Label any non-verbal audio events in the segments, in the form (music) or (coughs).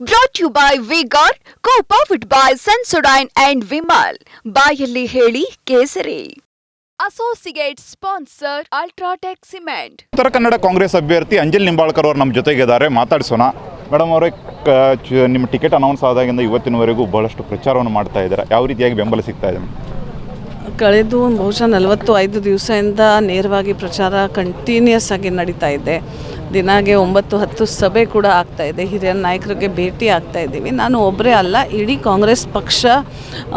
Brought you by V Guard co powered by Sensodyne and Vimal ಬಾಯಲ್ಲಿ ಹೇಳಿ ಕೇಸರಿ. Associate sponsor Ultratech cement Uttara Kannada Congress ಅಭ್ಯರ್ಥಿ ಅಂಜಲ್ ನಿಂಬಾಳ್ಕರ್ ಅವರು ನಮ್ಮ ಜೊತೆಗಿದ್ದಾರೆ. ಮಾತಾಡಿಸೋಣ. ಮೇಡಮ್ ಅವರೇ ನಿಮ್ಮ ಟಿಕೆಟ್ ಅನೌನ್ಸ್ ಆದಾಗಿಂದ ಇವತ್ತಿನವರೆಗೂ ಬಹಳಷ್ಟು ಪ್ರಚಾರವನ್ನು ಮಾಡ್ತಾ ಇದ್ದಾರೆ. ಯಾವ ರೀತಿಯಾಗಿ ಬೆಂಬಲ ಸಿಗ್ತಾ ಇದೆ? ಕಳೆದು ಬಹುಶಃ ನಲವತ್ತು ಐದು ದಿವಸದಿಂದ ನೇರವಾಗಿ ಪ್ರಚಾರ ಕಂಟಿನ್ಯೂಸ್ ಆಗಿ ನಡೀತಾ ಇದೆ. ದಿನಾಗೆ ಒಂಬತ್ತು, ಹತ್ತು ಸಭೆ ಕೂಡ ಆಗ್ತಾ ಇದೆ. ಹಿರಿಯ ನಾಯಕರಿಗೆ ಭೇಟಿ ಆಗ್ತಾ ಇದ್ದೀವಿ. ನಾನು ಒಬ್ಬರೇ ಅಲ್ಲ, ಇಡೀ ಕಾಂಗ್ರೆಸ್ ಪಕ್ಷ,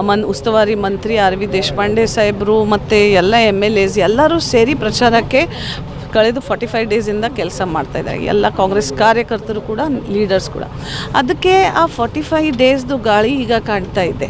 ಮನ್, ಉಸ್ತುವಾರಿ ಮಂತ್ರಿ ಆರ್ ವಿ ದೇಶಪಾಂಡೆ ಸಾಹೇಬರು ಮತ್ತು ಎಲ್ಲ ಎಂ ಎಲ್ ಎಸ್ ಎಲ್ಲರೂ ಸೇರಿ ಪ್ರಚಾರಕ್ಕೆ ಕಳೆದು ಫಾರ್ಟಿ ಫೈವ್ ಡೇಸಿಂದ ಕೆಲಸ ಮಾಡ್ತಾ ಇದ್ದಾರೆ. ಎಲ್ಲ ಕಾಂಗ್ರೆಸ್ ಕಾರ್ಯಕರ್ತರು ಕೂಡ ಲೀಡರ್ಸ್ ಕೂಡ. ಅದಕ್ಕೆ ಆ ಫಾರ್ಟಿ ಫೈವ್ ಡೇಸ್ದು ಗಾಳಿ ಈಗ ಕಾಣ್ತಾ ಇದೆ.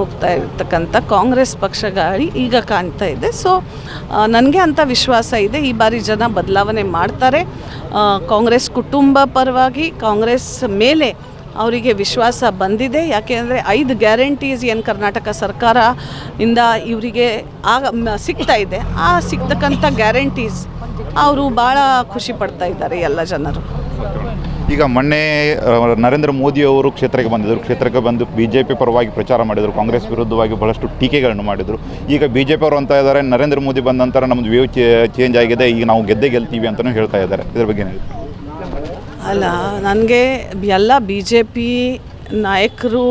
ಹೋಗ್ತಾ ಇರ್ತಕ್ಕಂಥ ಕಾಂಗ್ರೆಸ್ ಪಕ್ಷ ಗಾಳಿ ಈಗ ಕಾಣ್ತಾ ಇದೆ. ಸೊ ನನಗೆ ಅಂತ ವಿಶ್ವಾಸ ಇದೆ, ಈ ಬಾರಿ ಜನ ಬದಲಾವಣೆ ಮಾಡ್ತಾರೆ. ಕಾಂಗ್ರೆಸ್ ಕುಟುಂಬ ಪರವಾಗಿ ಕಾಂಗ್ರೆಸ್ ಮೇಲೆ ಅವರಿಗೆ ವಿಶ್ವಾಸ ಬಂದಿದೆ. ಯಾಕೆಂದರೆ ಐದು ಗ್ಯಾರಂಟೀಸ್ ಏನು ಕರ್ನಾಟಕ ಸರ್ಕಾರ ಇಂದ ಇವರಿಗೆ ಆಗ ಸಿಗ್ತಾ ಇದೆ. ಆ ಸಿಗ್ತಕ್ಕಂಥ ಗ್ಯಾರಂಟೀಸ್ ಅವರು ಭಾಳ ಖುಷಿ ಪಡ್ತಾ ಇದ್ದಾರೆ ಎಲ್ಲ ಜನರು. ಈಗ ಮೊನ್ನೆ ನರೇಂದ್ರ ಮೋದಿ ಅವರು ಕ್ಷೇತ್ರಕ್ಕೆ ಬಂದಿದ್ದರು ಕ್ಷೇತ್ರಕ್ಕೆ ಬಂದು ಬಿ ಜೆ ಪಿ ಪರವಾಗಿ ಪ್ರಚಾರ ಮಾಡಿದರು. ಕಾಂಗ್ರೆಸ್ ವಿರುದ್ಧವಾಗಿ ಬಹಳಷ್ಟು ಟೀಕೆಗಳನ್ನು ಮಾಡಿದರು. ಈಗ ಬಿ ಜೆ ಪಿ ಅವರು ಅಂತ ಇದ್ದಾರೆ, ನರೇಂದ್ರ ಮೋದಿ ಬಂದ ನಂತರ ನಮ್ಮದು ವ್ಯೂ ಚೇಂಜ್ ಆಗಿದೆ. ಈಗ ನಾವು ಗೆದ್ದೇ ಗೆಲ್ತೀವಿ ಅಂತಲೂ ಹೇಳ್ತಾ ಇದ್ದಾರೆ. ಇದ್ರ ಬಗ್ಗೆ ಅಲ್ಲ, ನನಗೆ ಎಲ್ಲ ಬಿ ಜೆ ಪಿ ನಾಯಕರು,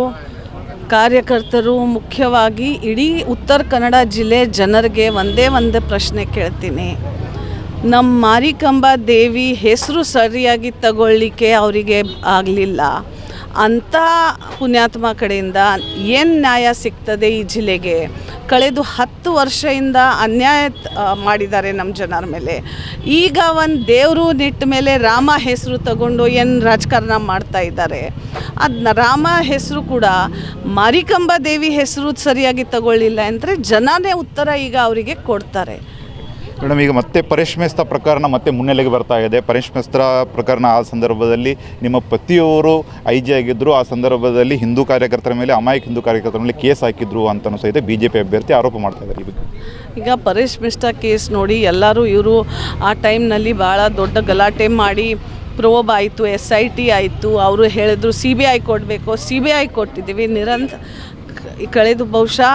ಕಾರ್ಯಕರ್ತರು ಮುಖ್ಯವಾಗಿ ಇಡೀ ಉತ್ತರ ಕನ್ನಡ ಜಿಲ್ಲೆ ಜನರಿಗೆ ಒಂದೇ ಒಂದು ಪ್ರಶ್ನೆ ಕೇಳ್ತೀನಿ. ನಮ್ಮ ಮಾರಿಕಂಬ ದೇವಿ ಹೆಸರು ಸರಿಯಾಗಿ ತಗೊಳ್ಳಿಕ್ಕೆ ಅವರಿಗೆ ಆಗಲಿಲ್ಲ. ಅಂಥ ಪುಣ್ಯಾತ್ಮ ಕಡೆಯಿಂದ ಏನು ನ್ಯಾಯ ಸಿಗ್ತದೆ ಈ ಜಿಲ್ಲೆಗೆ? ಕಳೆದು ಹತ್ತು ವರ್ಷದಿಂದ ಅನ್ಯಾಯ ಮಾಡಿದ್ದಾರೆ ನಮ್ಮ ಜನರ ಮೇಲೆ. ಈಗ ಒಂದು ದೇವರು ನಿಟ್ಟ ಮೇಲೆ ರಾಮ ಹೆಸರು ತಗೊಂಡು ಏನು ರಾಜಕಾರಣ ಮಾಡ್ತಾ ಇದ್ದಾರೆ? ಅದನ್ನ ರಾಮ ಹೆಸರು ಕೂಡ ಮಾರಿಕಂಬಾ ದೇವಿ ಹೆಸರು ಸರಿಯಾಗಿ ತಗೊಳ್ಳಿಲ್ಲ ಅಂದರೆ ಜನನೇ ಉತ್ತರ ಈಗ ಅವರಿಗೆ ಕೊಡ್ತಾರೆ. ಮೇಡಮ್, ಈಗ ಮತ್ತೆ ಪರೇಶ್ ಮೇಸ್ತಾ ಪ್ರಕರಣ ಮತ್ತೆ ಮುನ್ನೆಲೆಗೆ ಬರ್ತಾ ಇದೆ. ಪರೇಶ್ ಮೇಸ್ತಾ ಪ್ರಕರಣ ಆ ಸಂದರ್ಭದಲ್ಲಿ ನಿಮ್ಮ ಪತಿಯವರು ಐ ಜಿ ಆಗಿದ್ದರು ಆ ಸಂದರ್ಭದಲ್ಲಿ ಹಿಂದೂ ಕಾರ್ಯಕರ್ತರ ಮೇಲೆ ಅಮಾಯಕ ಹಿಂದೂ ಕಾರ್ಯಕರ್ತರ ಮೇಲೆ ಕೇಸ್ ಹಾಕಿದ್ರು ಅಂತಲೂ ಸಹಿತ ಬಿ ಜೆ ಪಿ ಅಭ್ಯರ್ಥಿ ಆರೋಪ ಮಾಡ್ತಾ ಇದ್ದಾರೆ ಈಗ ಪರೇಶ್ ಕೇಸ್ ನೋಡಿ, ಎಲ್ಲರೂ ಇವರು ಆ ಟೈಮ್ನಲ್ಲಿ ಭಾಳ ದೊಡ್ಡ ಗಲಾಟೆ ಮಾಡಿ ಪ್ರೋಬ್ ಆಯಿತು, ಎಸ್ ಐ ಟಿ ಆಯಿತು. ಅವರು ಹೇಳಿದ್ರು, ಸಿ ಬಿ ಐ ಕೊಡಬೇಕು. ಸಿ ಬಿ ಐ ಕೊಟ್ಟಿದ್ದೀವಿ. ನಿರಂತರ ಕಳೆದು ಬಹುಶಃ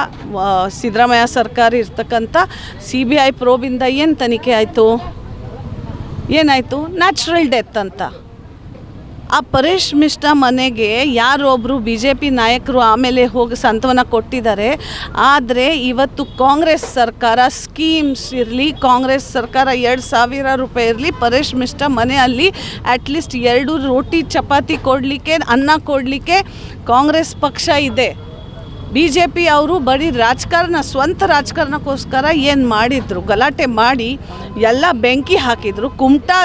ಸಿದ್ದರಾಮಯ್ಯ ಸರ್ಕಾರ ಇರ್ತಕ್ಕಂಥ ಸಿ ಬಿ ಐ ಪ್ರೋಬಿಂದ ಏನು ತನಿಖೆ ಆಯಿತು? ಏನಾಯಿತು? ನ್ಯಾಚುರಲ್ ಡೆತ್ ಅಂತ. ಆ ಪರೇಶ್ ಮಿಶ್ರಾ ಮನೆಗೆ ಯಾರೊಬ್ಬರು ಬಿ ಜೆ ಪಿ ನಾಯಕರು ಆಮೇಲೆ ಹೋಗಿ ಸಾಂತ್ವನ ಕೊಟ್ಟಿದ್ದಾರೆ. ಆದರೆ ಇವತ್ತು ಕಾಂಗ್ರೆಸ್ ಸರ್ಕಾರ ಸ್ಕೀಮ್ಸ್ ಇರಲಿ, ಕಾಂಗ್ರೆಸ್ ಸರ್ಕಾರ ಎರಡು ಸಾವಿರ ರೂಪಾಯಿ ಇರಲಿ, ಪರೇಶ್ ಮಿಶ್ರಾ ಮನೆಯಲ್ಲಿ ಅಟ್ಲೀಸ್ಟ್ ಎರಡು ರೋಟಿ ಚಪಾತಿ ಕೊಡಲಿಕ್ಕೆ, ಅನ್ನ ಕೊಡಲಿಕ್ಕೆ ಕಾಂಗ್ರೆಸ್ ಪಕ್ಷ ಇದೆ. ಬಿ ಜೆ ಪಿ ಅವರು ಬರೀ ರಾಜಕಾರಣ, ಸ್ವಂತ ರಾಜಕಾರಣಕ್ಕೋಸ್ಕರ ಏನು ಮಾಡಿದ್ರು? ಗಲಾಟೆ ಮಾಡಿ ಎಲ್ಲ ಬೆಂಕಿ ಹಾಕಿದರು, ಕುಮಟಾ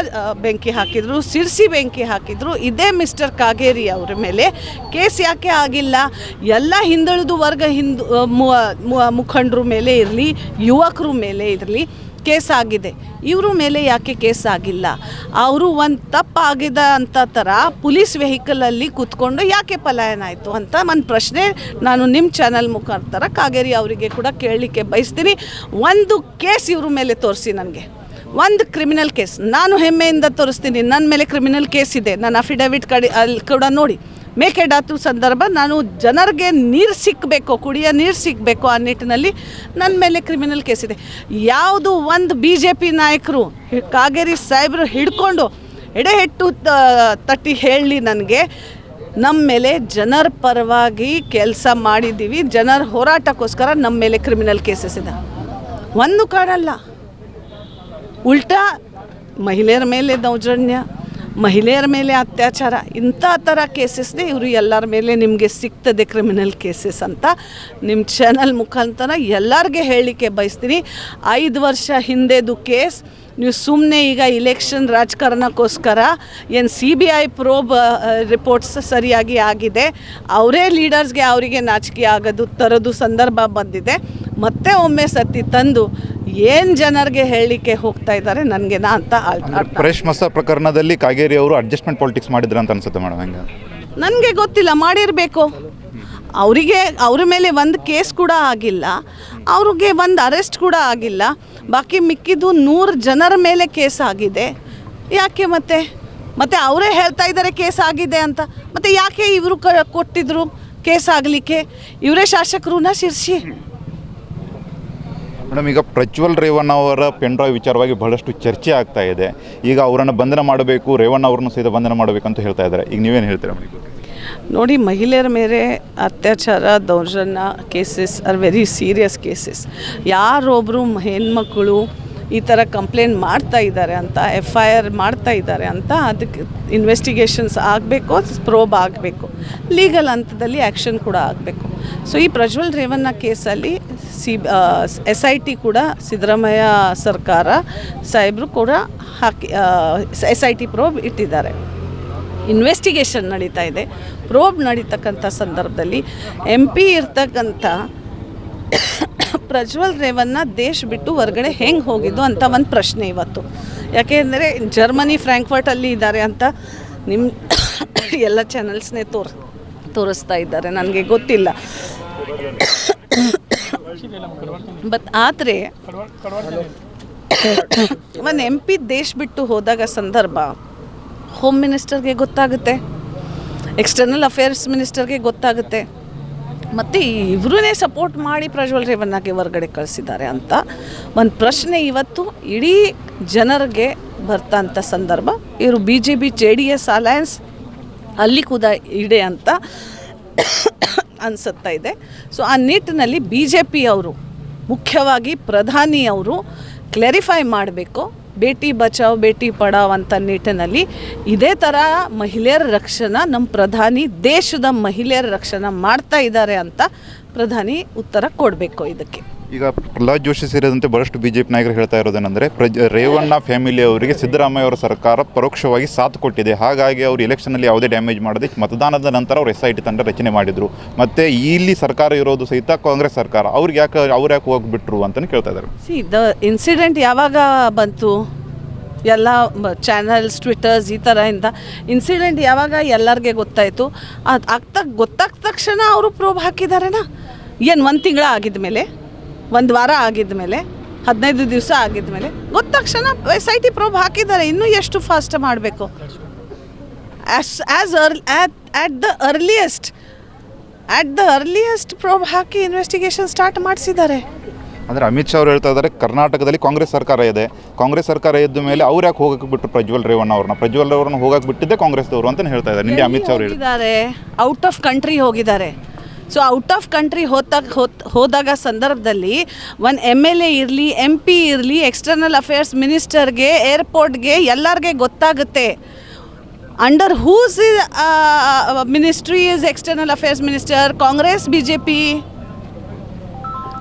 ಬೆಂಕಿ ಹಾಕಿದರು, ಸಿರ್ಸಿ ಬೆಂಕಿ ಹಾಕಿದರು. ಇದೇ ಮಿಸ್ಟರ್ ಕಾಗೇರಿ ಅವರ ಮೇಲೆ. ಕೇಸ್ ಯಾಕೆ ಆಗಿಲ್ಲ? ಎಲ್ಲ ಹಿಂದುಳಿದು ವರ್ಗ ಹಿಂದು ಮುಖಂಡರ ಮೇಲೆ ಇರಲಿ, ಯುವಕರು ಮೇಲೆ ಇರಲಿ. ಕೇಸ್ ಆಗಿದೆ ಇವ್ರ ಮೇಲೆ ಯಾಕೆ ಕೇಸ್ ಆಗಿಲ್ಲ ಅವರು ಒಂದು ತಪ್ಪಾಗಿದೆ ಅಂತ ಥರ ಪೊಲೀಸ್ ವೆಹಿಕಲಲ್ಲಿ ಕೂತ್ಕೊಂಡು ಯಾಕೆ ಪಲಾಯನ ಆಯಿತು ಅಂತ ಒಂದು ಪ್ರಶ್ನೆ ನಾನು ನಿಮ್ಮ ಚಾನಲ್ ಮುಖಾಂತರ ಕಾಗೇರಿ ಅವರಿಗೆ ಕೂಡ ಕೇಳಲಿಕ್ಕೆ ಬಯಸ್ತೀನಿ. ಒಂದು ಕೇಸ್ ಇವ್ರ ಮೇಲೆ ತೋರಿಸಿ ನನಗೆ. ಒಂದು ಕ್ರಿಮಿನಲ್ ಕೇಸ್. ನಾನು ಹೆಮ್ಮೆಯಿಂದ ತೋರಿಸ್ತೀನಿ. ನನ್ನ ಮೇಲೆ ಕ್ರಿಮಿನಲ್ ಕೇಸ್ ಇದೆ. ನನ್ನ ಅಫಿಡವಿಟ್ ಕಡೆ ಅಲ್ಲಿ ಕೂಡ ನೋಡಿ. ಮೇಕೆದಾಟು ಸಂದರ್ಭ ನಾನು ಜನರಿಗೆ ನೀರು ಸಿಕ್ಕಬೇಕು, ಕುಡಿಯೋ ನೀರು ಸಿಕ್ಕಬೇಕು ಆ ನಿಟ್ಟಿನಲ್ಲಿ ನನ್ನ ಮೇಲೆ ಕ್ರಿಮಿನಲ್ ಕೇಸ್ ಇದೆ. ಯಾವುದು ಒಂದು ಬಿ ಜೆ ಪಿ ನಾಯಕರು ಕಾಗೇರಿ ಸಾಹೇಬರು ಹಿಡ್ಕೊಂಡು ಎಡೆಹೆಟ್ಟು ತಟ್ಟಿ ಹೇಳಲಿ ನನಗೆ, ನಮ್ಮ ಮೇಲೆ ಜನರ ಪರವಾಗಿ ಕೆಲಸ ಮಾಡಿದ್ದೀವಿ, ಜನರ ಹೋರಾಟಕ್ಕೋಸ್ಕರ ನಮ್ಮ ಮೇಲೆ ಕ್ರಿಮಿನಲ್ ಕೇಸಸ್ ಇದೆ. ಒಂದು ಕಾಣಲ್ಲ ಉಲ್ಟಾ ಮಹಿಳೆಯರ ಮೇಲೆ ದೌರ್ಜನ್ಯ ಮಹಿಳೆಯರ ಮೇಲೆ ಅತ್ಯಾಚಾರ, ಇಂಥ ಥರ ಕೇಸಸ್ನೇ ಇವರು ಎಲ್ಲರ ಮೇಲೆ ನಿಮಗೆ ಸಿಗ್ತದೆ ಕ್ರಿಮಿನಲ್ ಕೇಸಸ್ ಅಂತ. ನಿಮ್ಮ ಚಾನಲ್ ಮುಖಾಂತರ ಎಲ್ಲರಿಗೆ ಹೇಳಲಿಕ್ಕೆ ಬಯಸ್ತೀನಿ. ಐದು ವರ್ಷ ಹಿಂದೆದು ಕೇಸ್ ನೀವು ಸುಮ್ಮನೆ ಈಗ ಇಲೆಕ್ಷನ್ ರಾಜಕಾರಣಕ್ಕೋಸ್ಕರ ಏನು C B I probe reports ಸರಿಯಾಗಿ ಆಗಿದೆ. ಅವರೇ ಲೀಡರ್ಸ್ಗೆ ಅವರಿಗೆ ನಾಚಿಕೆ ಆಗೋದು, ತರೋದು ಸಂದರ್ಭ ಬಂದಿದೆ. ಮತ್ತೆ ಒಮ್ಮೆ ಸತಿ ತಂದು ಏನು ಜನರಿಗೆ ಹೇಳಲಿಕ್ಕೆ ಹೋಗ್ತಾ ಇದ್ದಾರೆ ನನಗೆ ನಾ ಅಂತ ಫ್ರೆಶ್ ಮಸ ಪ್ರಕರಣದಲ್ಲಿ ಕಾಗೇರಿ ಅವರು ಅಡ್ಜಸ್ಟ್ಮೆಂಟ್ ಪಾಲಿಟಿಕ್ಸ್ ಮಾಡಿದ್ರ ಅಂತ ಅನ್ಸುತ್ತೆ ಮೇಡಮ್ ಹೆಂಗೆ? ನನಗೆ ಗೊತ್ತಿಲ್ಲ ಮಾಡಿರಬೇಕು. ಅವರಿಗೆ ಅವ್ರ ಮೇಲೆ ಒಂದು ಕೇಸ್ ಕೂಡ ಆಗಿಲ್ಲ ಅವ್ರಿಗೆ ಒಂದು ಅರೆಸ್ಟ್ ಕೂಡ ಆಗಿಲ್ಲ ಬಾಕಿ ಮಿಕ್ಕಿದ್ದು ನೂರು ಜನರ ಮೇಲೆ ಕೇಸ್ ಆಗಿದೆ. ಯಾಕೆ ಮತ್ತೆ? ಮತ್ತೆ ಅವರೇ ಹೇಳ್ತಾ ಇದ್ದಾರೆ ಕೇಸ್ ಆಗಿದೆ ಅಂತ. ಮತ್ತೆ ಯಾಕೆ ಇವರು ಕ ಕೊಟ್ಟಿದ್ರು ಕೇಸ್ ಆಗಲಿಕ್ಕೆ? ಇವರೇ ಶಾಸಕರುನ ಶಿರ್ಸಿ. ಮೇಡಮ್, ಈಗ ಪ್ರಜ್ವಲ್ ರೇವಣ್ಣ ಅವರ ಪೆನ್ಡ್ರೈವ್ ವಿಚಾರವಾಗಿ ಬಹಳಷ್ಟು ಚರ್ಚೆ ಆಗ್ತಾ ಇದೆ. ಈಗ ಅವರನ್ನು ಬಂಧನ ಮಾಡಬೇಕು, ರೇವಣ್ಣ ಅವರನ್ನು ಸಹಿತ ಬಂಧನ ಮಾಡಬೇಕು ಅಂತ ಹೇಳ್ತಾ ಇದ್ದಾರೆ. ಈಗ ನೀವೇನು ಹೇಳ್ತೀರಾ ನೋಡಿ, ಮಹಿಳೆಯರ ಮೇಲೆ ಅತ್ಯಾಚಾರ, ದೌರ್ಜನ್ಯ cases are very serious cases ಯಾರೊಬ್ಬರು ಹೆಣ್ಮಕ್ಕಳು ಈ ಥರ ಕಂಪ್ಲೇಂಟ್ ಮಾಡ್ತಾ ಇದ್ದಾರೆ ಅಂತ ಎಫ್ ಐ ಆರ್ ಮಾಡ್ತಾ ಇದ್ದಾರೆ ಅಂತ ಅದಕ್ಕೆ ಇನ್ವೆಸ್ಟಿಗೇಷನ್ಸ್ ಆಗಬೇಕು ಪ್ರೋಬ್ ಆಗಬೇಕು. ಲೀಗಲ್ ಹಂತದಲ್ಲಿ ಆ್ಯಕ್ಷನ್ ಕೂಡ ಆಗಬೇಕು. ಸೊ ಈ ಪ್ರಜ್ವಲ್ ರೇವಣ್ಣ ಕೇಸಲ್ಲಿ ಸಿ ಎಸ್ ಐ ಟಿ ಕೂಡ ಸಿದ್ದರಾಮಯ್ಯ ಸರ್ಕಾರ ಸಾಹೇಬರು ಕೂಡ ಹಾಕಿ ಎಸ್ ಐ ಟಿ ಪ್ರೋಬ್ ಇಟ್ಟಿದ್ದಾರೆ. ಇನ್ವೆಸ್ಟಿಗೇಷನ್ ನಡೀತಾ ಇದೆ. ಪ್ರೋಬ್ ನಡೀತಕ್ಕಂಥ ಸಂದರ್ಭದಲ್ಲಿ ಎಂ ಪಿ ಇರ್ತಕ್ಕಂಥ ಪ್ರಜ್ವಲ್ ರೇವನ್ನ ದೇಶ ಬಿಟ್ಟು ಹೊರಗಡೆ ಹೆಂಗೆ ಹೋಗಿದ್ದು ಅಂತ ಒಂದು ಪ್ರಶ್ನೆ ಇವತ್ತು. ಯಾಕೆಂದರೆ ಜರ್ಮನಿ ಫ್ರ್ಯಾಂಕ್ಫರ್ಟಲ್ಲಿ ಇದ್ದಾರೆ ಅಂತ ನಿಮ್ಮ (coughs) ಎಲ್ಲ ಚಾನಲ್ಸ್ನೇ ತೋರ್, ತೋರಿಸ್ತಾ ಇದ್ದಾರೆ. ನನಗೆ ಗೊತ್ತಿಲ್ಲ. ಬಟ್ ಆದರೆ ಒಂದು ಎಂ ಪಿ ದೇಶ ಬಿಟ್ಟು ಹೋದಾಗ ಸಂದರ್ಭ ಹೋಮ್ ಮಿನಿಸ್ಟರ್ಗೆ ಗೊತ್ತಾಗುತ್ತೆ. ಎಕ್ಸ್ಟರ್ನಲ್ ಅಫೇರ್ಸ್ ಮಿನಿಸ್ಟರ್ಗೆ ಗೊತ್ತಾಗುತ್ತೆ. ಮತ್ತು ಇವ್ರನ್ನೇ ಸಪೋರ್ಟ್ ಮಾಡಿ ಪ್ರಜ್ವಲ್ ರೇವಣ್ಣಗೆ ಹೊರಗಡೆ ಕಳಿಸಿದ್ದಾರೆ ಅಂತ. ಒಂದು ಪ್ರಶ್ನೆ ಇವತ್ತು ಇಡೀ ಜನರಿಗೆ ಬರ್ತಂಥ ಸಂದರ್ಭ. ಇವರು B J P J D S alliance ಅಲ್ಲಿ ಕೂಡ ಇಡೆ ಅಂತ ಅನಿಸುತ್ತಾ ಇದೆ. ಸೊ ಆ ನಿಟ್ಟಿನಲ್ಲಿ ಬಿ ಜೆ ಪಿಯವರು ಮುಖ್ಯವಾಗಿ ಪ್ರಧಾನಿ ಅವರು ಕ್ಲಾರಿಫೈ ಮಾಡಬೇಕು. ಬೇಟಿ ಬಚಾವ್, ಬೇಟಿ ಪಡಾವ್ ಅಂತ ನಿಟ್ಟಿನಲ್ಲಿ ಇದೇ ಥರ ಮಹಿಳೆಯರ ರಕ್ಷಣೆ ನಮ್ಮ ಪ್ರಧಾನಿ ದೇಶದ ಮಹಿಳೆಯರ ರಕ್ಷಣಾ ಮಾಡ್ತಾ ಇದ್ದಾರೆ ಅಂತ ಪ್ರಧಾನಿ ಉತ್ತರ ಕೊಡಬೇಕು ಇದಕ್ಕೆ. ಈಗ ಪ್ರಹ್ಲಾದ್ ಜೋಶಿ ಸೇರಿದಂತೆ ಬಹಳಷ್ಟು ಬಿ ಜೆ ಪಿ ನಾಯಕರು ಹೇಳ್ತಾ ಇರೋದೇನೆಂದರೆ, ಪ್ರಜ್, ರೇವಣ್ಣ ಫ್ಯಾಮಿಲಿ ಅವರಿಗೆ ಸಿದ್ದರಾಮಯ್ಯ ಅವರ ಸರ್ಕಾರ ಪರೋಕ್ಷವಾಗಿ ಸಾಥ್ ಕೊಟ್ಟಿದೆ. ಹಾಗಾಗಿ ಅವರು ಎಲೆಕ್ಷನಲ್ಲಿ ಯಾವುದೇ ಡ್ಯಾಮೇಜ್ ಮಾಡದೆ ಮತದಾನದ ನಂತರ ಅವರು ಎಸ್ ಐ ಟಿ ತಂಡ ರಚನೆ ಮಾಡಿದರು. ಮತ್ತು ಇಲ್ಲಿ ಸರ್ಕಾರ ಇರೋದು ಸಹಿತ ಕಾಂಗ್ರೆಸ್ ಸರ್ಕಾರ. ಅವ್ರಿಗೆ ಯಾಕೆ, ಅವ್ರು ಯಾಕೆ ಹೋಗ್ಬಿಟ್ರು ಅಂತಲೇ ಕೇಳ್ತಾ ಇದ್ದಾರೆ. ಸಿ ದ ಇನ್ಸಿಡೆಂಟ್ ಯಾವಾಗ ಬಂತು? ಎಲ್ಲ ಚಾನಲ್ಸ್ ಟ್ವಿಟರ್ಸ್ ಈ ಥರ ಇಂದ. ಇನ್ಸಿಡೆಂಟ್ ಯಾವಾಗ ಎಲ್ಲರಿಗೆ ಗೊತ್ತಾಯಿತು? ಅದು ಆಗ್ತಾ ಗೊತ್ತಾದ ತಕ್ಷಣ ಅವರು ಪ್ರೋಬ್ ಹಾಕಿದ್ದಾರೆ ಏನು, ಒಂದು ತಿಂಗಳ ಆಗಿದ ಮೇಲೆ ಒಂದು ವಾರ ಆಗಿದ ಮೇಲೆ ಹದಿನೈದು ದಿವಸ ಆಗಿದ ಮೇಲೆ ಗೊತ್ತ ತಕ್ಷಣ ಎಸ್ ಐ ಟಿ ಪ್ರೋಬ್ ಹಾಕಿದ್ದಾರೆ ಇನ್ನೂ ಎಷ್ಟು ಫಾಸ್ಟ್ ಮಾಡಬೇಕು? As as ah at the earliest at the earliest probe hockey investigation start ಮಾಡಿಸಿದ್ದಾರೆ. ಅಂದರೆ ಅಮಿತ್ ಶಾ ಅವರು ಹೇಳ್ತಾ ಇದ್ದಾರೆ ಕರ್ನಾಟಕದಲ್ಲಿ ಕಾಂಗ್ರೆಸ್ ಸರ್ಕಾರ ಇದೆ. ಕಾಂಗ್ರೆಸ್ ಸರ್ಕಾರ ಇದ್ದ ಮೇಲೆ ಅವ್ರು ಯಾಕೆ ಹೋಗಕ್ಕೆ ಬಿಟ್ಟು ಪ್ರಜ್ವಲ್ ರೇವಣ್ಣ ಅವ್ರನ್ನ? ಪ್ರಜ್ವಲ್ ಅವ್ರನ್ನ ಹೋಗಕ್ಕೆ ಬಿಟ್ಟಿದ್ದೆ ಕಾಂಗ್ರೆಸ್ದವರು ಅಂತ ಹೇಳ್ತಾ ಇದ್ದಾರೆ. ನಿನ್ನೆ ಅಮಿತ್ ಶಾ ಅವರು ಹೇಳಿದ್ದಾರೆ ಔಟ್ ಆಫ್ ಕಂಟ್ರಿ ಹೋಗಿದ್ದಾರೆ. ಸೊ ಔಟ್ ಆಫ್ ಕಂಟ್ರಿ ಹೋದಾಗ ಹೋದಾಗ ಸಂದರ್ಭದಲ್ಲಿ ಒನ್ ಎಂ ಎಲ್ ಎ ಇರಲಿ ಎಂ ಪಿ ಇರಲಿ ಎಕ್ಸ್ಟರ್ನಲ್ ಅಫೇರ್ಸ್ ಮಿನಿಸ್ಟರ್ಗೆ ಏರ್ಪೋರ್ಟ್ಗೆ ಎಲ್ಲರಿಗೆ ಗೊತ್ತಾಗುತ್ತೆ. Under whose is ministry is external affairs minister Congress B J P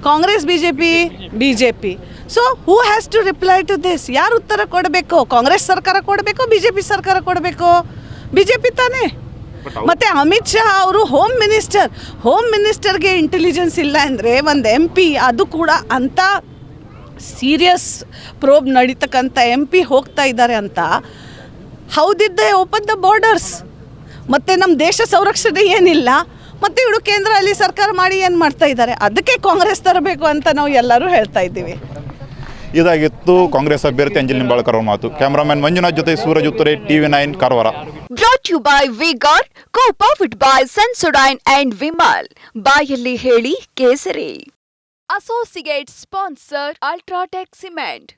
Congress B J P B J P so who has to reply to this ಯಾರು ಉತ್ತರ ಕೊಡಬೇಕು? Congress ಸರ್ಕಾರ ಕೊಡಬೇಕು ಬಿ ಜೆ ಪಿ ಸರ್ಕಾರ ಕೊಡಬೇಕು? ಬಿ ಜೆ ಪಿ ತಾನೇ? ಮತ್ತೆ ಅಮಿತ್ ಶಾ ಅವರು ಹೋಮ್ ಮಿನಿಸ್ಟರ್ ಹೋಮ್ ಮಿನಿಸ್ಟರ್ಗೆ ಇಂಟೆಲಿಜೆನ್ಸ್ ಇಲ್ಲ ಅಂದರೆ ಒಂದು ಎಂ ಪಿ ಅದು ಕೂಡ ಅಂಥ ಸೀರಿಯಸ್ ಪ್ರೋಬ್ ನಡೀತಕ್ಕಂಥ ಎಂ ಪಿ ಹೋಗ್ತಾ ಇದ್ದಾರೆ ಅಂತ. ಹೌದಿದ್ದ ಓಪನ್ ದ ಬಾರ್ಡರ್ಸ್ ಮತ್ತು ನಮ್ಮ ದೇಶ ಸಂರಕ್ಷಣೆ ಏನಿಲ್ಲ. ಮತ್ತೆ ಇವರು ಕೇಂದ್ರ ಅಲ್ಲಿ ಸರ್ಕಾರ ಮಾಡಿ ಏನು ಮಾಡ್ತಾ ಇದ್ದಾರೆ? ಅದಕ್ಕೆ ಕಾಂಗ್ರೆಸ್ ತರಬೇಕು ಅಂತ ನಾವು ಎಲ್ಲರೂ ಹೇಳ್ತಾ ಇದ್ದೀವಿ. ಇದಾಗಿತ್ತು ಕಾಂಗ್ರೆಸ್ ಅಭ್ಯರ್ಥಿ ಅಂಜಲಿ ನಿಂಬಾಳ್ಕರ್ ಅವ್ರ ಮಾತು. ಕ್ಯಾಮ್ರಾಮನ್ ಮಂಜುನಾಥ್ ಜೊತೆ Suraj Uttare TV nine Karwar. Brought you by V Guard co powered by Sensodyne and Vimal ಬಾಯಲ್ಲಿ ಹೇಳಿ ಕೇಸರಿ. Associate sponsor Ultratech cement